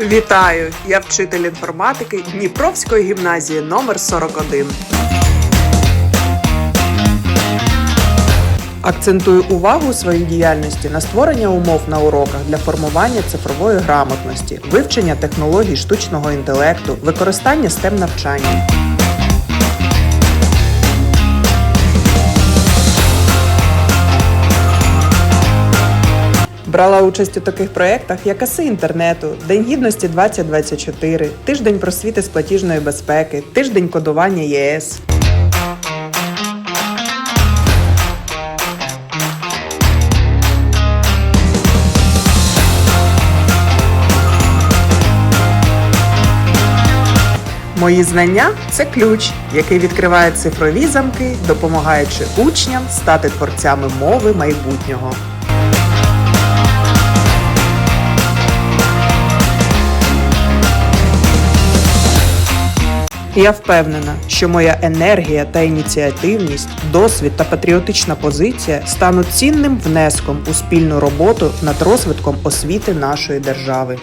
Вітаю! Я вчитель інформатики Дніпровської гімназії номер 41. Акцентую увагу своїй діяльності на створення умов на уроках для формування цифрової грамотності, вивчення технологій штучного інтелекту, використання STEM навчання. Брала участь у таких проєктах, як АСИ інтернету, День гідності 2024, Тиждень просвіти з платіжної безпеки, Тиждень кодування ЄС. Мої знання це ключ, який відкриває цифрові замки, допомагаючи учням стати творцями мови майбутнього. Я впевнена, що моя енергія та ініціативність, досвід та патріотична позиція стануть цінним внеском у спільну роботу над розвитком освіти нашої держави.